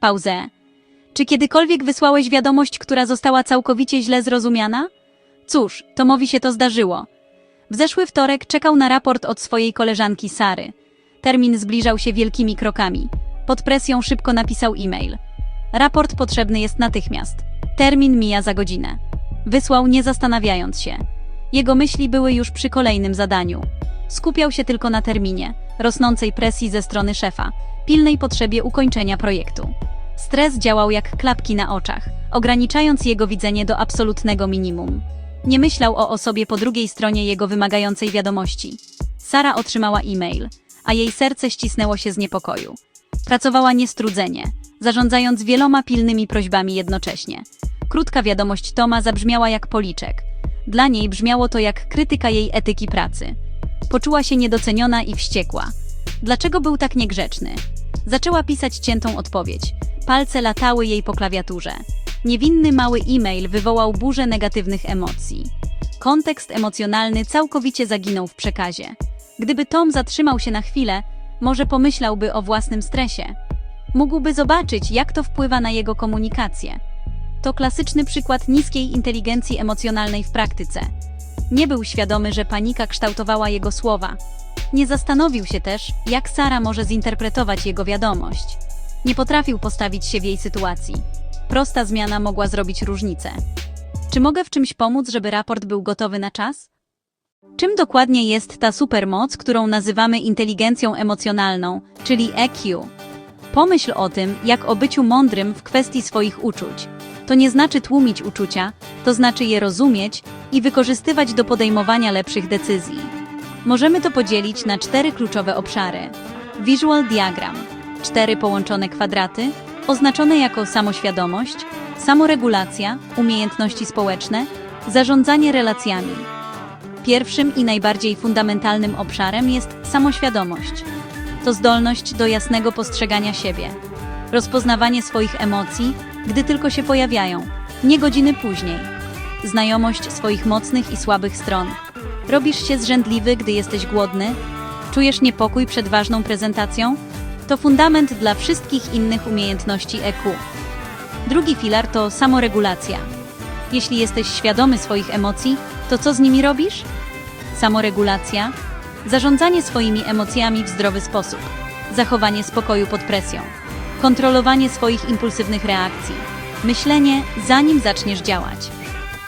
Pauzę. Czy kiedykolwiek wysłałeś wiadomość, która została całkowicie źle zrozumiana? Cóż, Tomowi się to zdarzyło. W zeszły wtorek czekał na raport od swojej koleżanki Sary. Termin zbliżał się wielkimi krokami. Pod presją szybko napisał e-mail. Raport potrzebny jest natychmiast. Termin mija za godzinę. Wysłał nie zastanawiając się. Jego myśli były już przy kolejnym zadaniu. Skupiał się tylko na terminie, rosnącej presji ze strony szefa, pilnej potrzebie ukończenia projektu. Stres działał jak klapki na oczach, ograniczając jego widzenie do absolutnego minimum. Nie myślał o osobie po drugiej stronie jego wymagającej wiadomości. Sara otrzymała e-mail, a jej serce ścisnęło się z niepokoju. Pracowała niestrudzenie, zarządzając wieloma pilnymi prośbami jednocześnie. Krótka wiadomość Toma zabrzmiała jak policzek. Dla niej brzmiało to jak krytyka jej etyki pracy. Poczuła się niedoceniona i wściekła. Dlaczego był tak niegrzeczny? Zaczęła pisać ciętą odpowiedź. Palce latały jej po klawiaturze. Niewinny mały e-mail wywołał burzę negatywnych emocji. Kontekst emocjonalny całkowicie zaginął w przekazie. Gdyby Tom zatrzymał się na chwilę, może pomyślałby o własnym stresie. Mógłby zobaczyć, jak to wpływa na jego komunikację. To klasyczny przykład niskiej inteligencji emocjonalnej w praktyce. Nie był świadomy, że panika kształtowała jego słowa. Nie zastanowił się też, jak Sara może zinterpretować jego wiadomość. Nie potrafił postawić się w jej sytuacji. Prosta zmiana mogła zrobić różnicę. Czy mogę w czymś pomóc, żeby raport był gotowy na czas? Czym dokładnie jest ta supermoc, którą nazywamy inteligencją emocjonalną, czyli EQ? Pomyśl o tym, jak o byciu mądrym w kwestii swoich uczuć. To nie znaczy tłumić uczucia, to znaczy je rozumieć i wykorzystywać do podejmowania lepszych decyzji. Możemy to podzielić na cztery kluczowe obszary. Visual diagram cztery połączone kwadraty, oznaczone jako samoświadomość, samoregulacja, umiejętności społeczne, zarządzanie relacjami. Pierwszym i najbardziej fundamentalnym obszarem jest samoświadomość. To zdolność do jasnego postrzegania siebie, rozpoznawanie swoich emocji, gdy tylko się pojawiają, nie godziny później, znajomość swoich mocnych i słabych stron. Robisz się zrzędliwy, gdy jesteś głodny, czujesz niepokój przed ważną prezentacją, to fundament dla wszystkich innych umiejętności EQ. Drugi filar to samoregulacja. Jeśli jesteś świadomy swoich emocji, to co z nimi robisz? Samoregulacja, zarządzanie swoimi emocjami w zdrowy sposób, zachowanie spokoju pod presją, kontrolowanie swoich impulsywnych reakcji, myślenie zanim zaczniesz działać.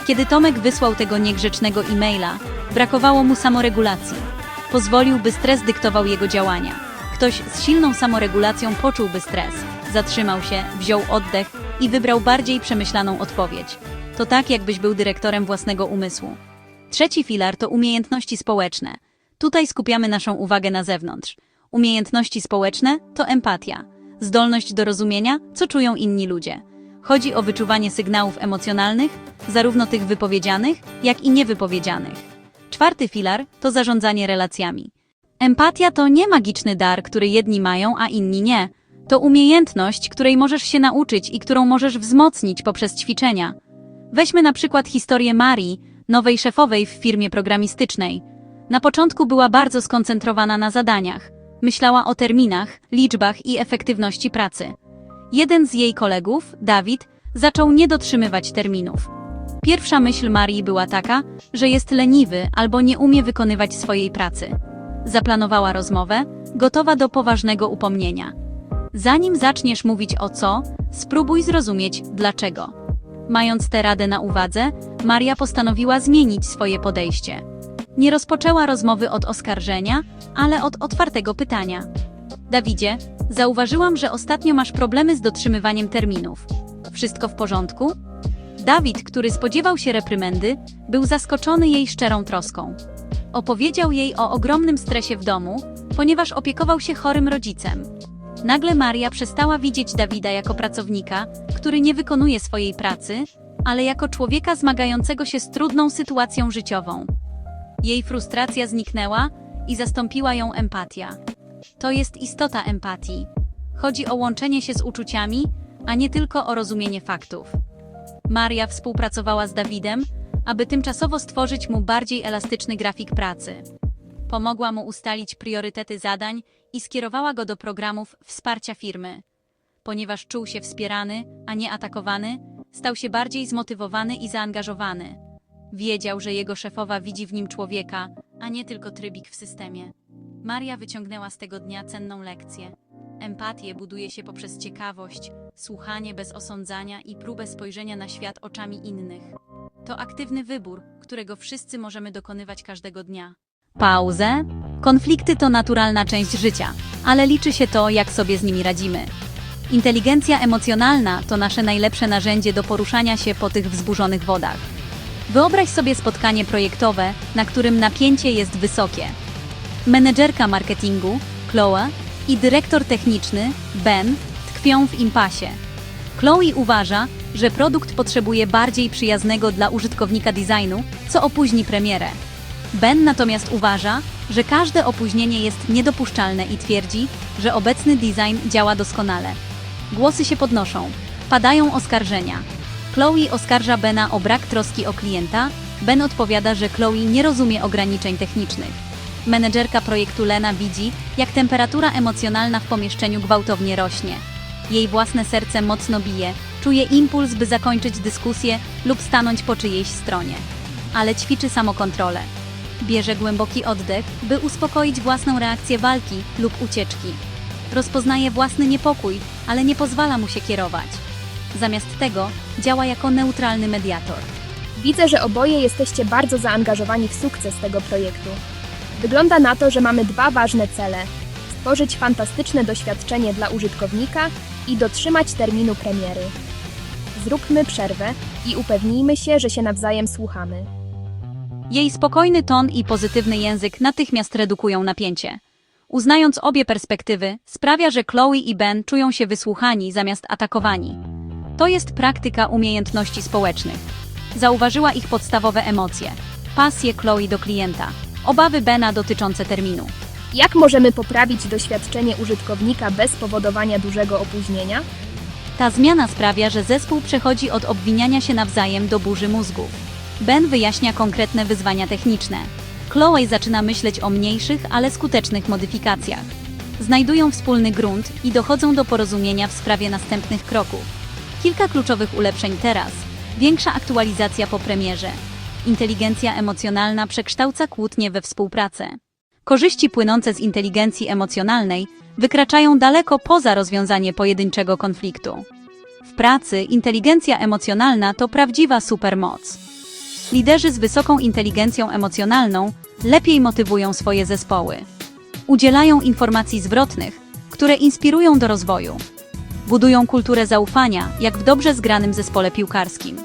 Kiedy Tomek wysłał tego niegrzecznego e-maila, brakowało mu samoregulacji. Pozwolił, by stres dyktował jego działania. Ktoś z silną samoregulacją poczułby stres, zatrzymał się, wziął oddech i wybrał bardziej przemyślaną odpowiedź. To tak, jakbyś był dyrektorem własnego umysłu. Trzeci filar to umiejętności społeczne. Tutaj skupiamy naszą uwagę na zewnątrz. Umiejętności społeczne to empatia, zdolność do rozumienia, co czują inni ludzie. Chodzi o wyczuwanie sygnałów emocjonalnych, zarówno tych wypowiedzianych, jak i niewypowiedzianych. Czwarty filar to zarządzanie relacjami. Empatia to nie magiczny dar, który jedni mają, a inni nie. To umiejętność, której możesz się nauczyć i którą możesz wzmocnić poprzez ćwiczenia. Weźmy na przykład historię Marii, nowej szefowej w firmie programistycznej. Na początku była bardzo skoncentrowana na zadaniach. Myślała o terminach, liczbach i efektywności pracy. Jeden z jej kolegów, Dawid, zaczął nie dotrzymywać terminów. Pierwsza myśl Marii była taka, że jest leniwy albo nie umie wykonywać swojej pracy. Zaplanowała rozmowę, gotowa do poważnego upomnienia. Zanim zaczniesz mówić o co, spróbuj zrozumieć dlaczego. Mając tę radę na uwadze, Maria postanowiła zmienić swoje podejście. Nie rozpoczęła rozmowy od oskarżenia, ale od otwartego pytania. Dawidzie, zauważyłam, że ostatnio masz problemy z dotrzymywaniem terminów. Wszystko w porządku? Dawid, który spodziewał się reprymendy, był zaskoczony jej szczerą troską. Opowiedział jej o ogromnym stresie w domu, ponieważ opiekował się chorym rodzicem. Nagle Maria przestała widzieć Dawida jako pracownika, który nie wykonuje swojej pracy, ale jako człowieka zmagającego się z trudną sytuacją życiową. Jej frustracja zniknęła i zastąpiła ją empatia. To jest istota empatii. Chodzi o łączenie się z uczuciami, a nie tylko o rozumienie faktów. Maria współpracowała z Dawidem, aby tymczasowo stworzyć mu bardziej elastyczny grafik pracy. Pomogła mu ustalić priorytety zadań i skierowała go do programów wsparcia firmy. ponieważ czuł się wspierany, a nie atakowany, stał się bardziej zmotywowany i zaangażowany. Wiedział, że jego szefowa widzi w nim człowieka, a nie tylko trybik w systemie. Maria wyciągnęła z tego dnia cenną lekcję. Empatię buduje się poprzez ciekawość, słuchanie bez osądzania i próbę spojrzenia na świat oczami innych. To aktywny wybór, którego wszyscy możemy dokonywać każdego dnia. Pauzę. Konflikty to naturalna część życia, ale liczy się to, jak sobie z nimi radzimy. Inteligencja emocjonalna to nasze najlepsze narzędzie do poruszania się po tych wzburzonych wodach. Wyobraź sobie spotkanie projektowe, na którym napięcie jest wysokie. Menedżerka marketingu, Chloe, i dyrektor techniczny, Ben, tkwią w impasie. Chloe uważa, że produkt potrzebuje bardziej przyjaznego dla użytkownika designu, co opóźni premierę. Ben natomiast uważa, że każde opóźnienie jest niedopuszczalne i twierdzi, że obecny design działa doskonale. Głosy się podnoszą, padają oskarżenia. Chloe oskarża Bena o brak troski o klienta, Ben odpowiada, że Chloe nie rozumie ograniczeń technicznych. Menedżerka projektu Lena widzi, jak temperatura emocjonalna w pomieszczeniu gwałtownie rośnie. Jej własne serce mocno bije, czuje impuls, by zakończyć dyskusję lub stanąć po czyjejś stronie. Ale ćwiczy samokontrolę. Bierze głęboki oddech, by uspokoić własną reakcję walki lub ucieczki. Rozpoznaje własny niepokój, ale nie pozwala mu się kierować. Zamiast tego działa jako neutralny mediator. Widzę, że oboje jesteście bardzo zaangażowani w sukces tego projektu. Wygląda na to, że mamy dwa ważne cele: stworzyć fantastyczne doświadczenie dla użytkownika i dotrzymać terminu premiery. Zróbmy przerwę i upewnijmy się, że się nawzajem słuchamy. Jej spokojny ton i pozytywny język natychmiast redukują napięcie. Uznając obie perspektywy, sprawia, że Chloe i Ben czują się wysłuchani zamiast atakowani. To jest praktyka umiejętności społecznych. Zauważyła ich podstawowe emocje: pasję Chloe do klienta, obawy Bena dotyczące terminu. Jak możemy poprawić doświadczenie użytkownika bez powodowania dużego opóźnienia? Ta zmiana sprawia, że zespół przechodzi od obwiniania się nawzajem do burzy mózgów. Ben wyjaśnia konkretne wyzwania techniczne. Chloe zaczyna myśleć o mniejszych, ale skutecznych modyfikacjach. Znajdują wspólny grunt i dochodzą do porozumienia w sprawie następnych kroków. Kilka kluczowych ulepszeń teraz. Większa aktualizacja po premierze. Inteligencja emocjonalna przekształca kłótnie we współpracę. Korzyści płynące z inteligencji emocjonalnej wykraczają daleko poza rozwiązanie pojedynczego konfliktu. W pracy inteligencja emocjonalna to prawdziwa supermoc. Liderzy z wysoką inteligencją emocjonalną lepiej motywują swoje zespoły. Udzielają informacji zwrotnych, które inspirują do rozwoju. Budują kulturę zaufania, jak w dobrze zgranym zespole piłkarskim.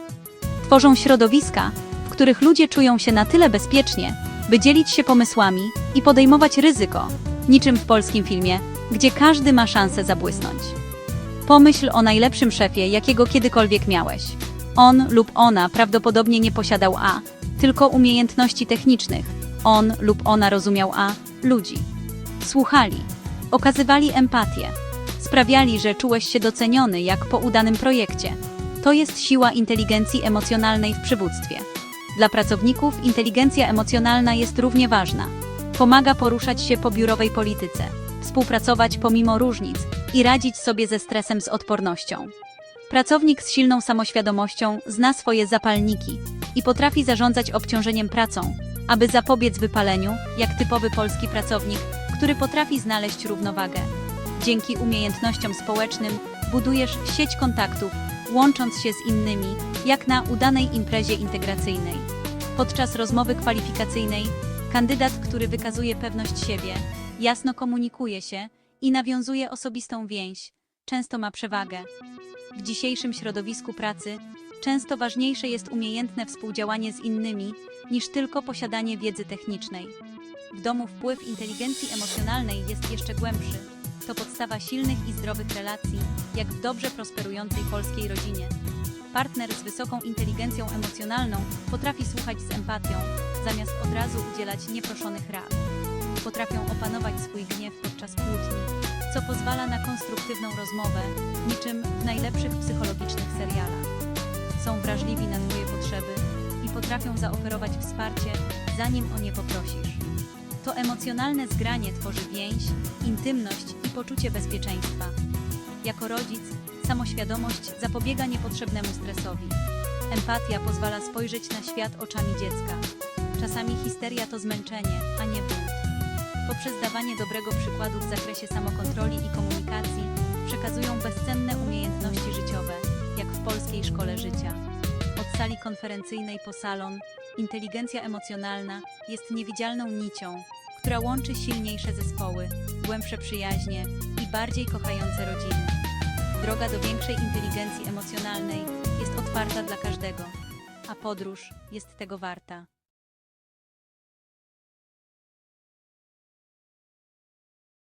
Tworzą środowiska, których ludzie czują się na tyle bezpiecznie, by dzielić się pomysłami i podejmować ryzyko, niczym w polskim filmie, gdzie każdy ma szansę zabłysnąć. Pomyśl o najlepszym szefie, jakiego kiedykolwiek miałeś. On lub ona prawdopodobnie nie posiadał A, tylko umiejętności technicznych. On lub ona rozumiał A, ludzi. Słuchali, okazywali empatię, sprawiali, że czułeś się doceniony jak po udanym projekcie. To jest siła inteligencji emocjonalnej w przywództwie. Dla pracowników inteligencja emocjonalna jest równie ważna. Pomaga poruszać się po biurowej polityce, współpracować pomimo różnic i radzić sobie ze stresem z odpornością. Pracownik z silną samoświadomością zna swoje zapalniki i potrafi zarządzać obciążeniem pracą, aby zapobiec wypaleniu, jak typowy polski pracownik, który potrafi znaleźć równowagę. Dzięki umiejętnościom społecznym budujesz sieć kontaktów, łącząc się z innymi, jak na udanej imprezie integracyjnej. Podczas rozmowy kwalifikacyjnej, kandydat, który wykazuje pewność siebie, jasno komunikuje się i nawiązuje osobistą więź, często ma przewagę. W dzisiejszym środowisku pracy często ważniejsze jest umiejętne współdziałanie z innymi niż tylko posiadanie wiedzy technicznej. W domu wpływ inteligencji emocjonalnej jest jeszcze głębszy. To podstawa silnych i zdrowych relacji, jak w dobrze prosperującej polskiej rodzinie. Partner z wysoką inteligencją emocjonalną potrafi słuchać z empatią, zamiast od razu udzielać nieproszonych rad. Potrafią opanować swój gniew podczas kłótni, co pozwala na konstruktywną rozmowę, niczym w najlepszych psychologicznych serialach. Są wrażliwi na Twoje potrzeby i potrafią zaoferować wsparcie, zanim o nie poprosisz. To emocjonalne zgranie tworzy więź, intymność poczucie bezpieczeństwa. Jako rodzic, samoświadomość zapobiega niepotrzebnemu stresowi. Empatia pozwala spojrzeć na świat oczami dziecka. Czasami histeria to zmęczenie, a nie bunt. Poprzez dawanie dobrego przykładu w zakresie samokontroli i komunikacji przekazują bezcenne umiejętności życiowe, jak w polskiej szkole życia. Od sali konferencyjnej po salon, inteligencja emocjonalna jest niewidzialną nicią, która łączy silniejsze zespoły, głębsze przyjaźnie i bardziej kochające rodziny. Droga do większej inteligencji emocjonalnej jest otwarta dla każdego, a podróż jest tego warta.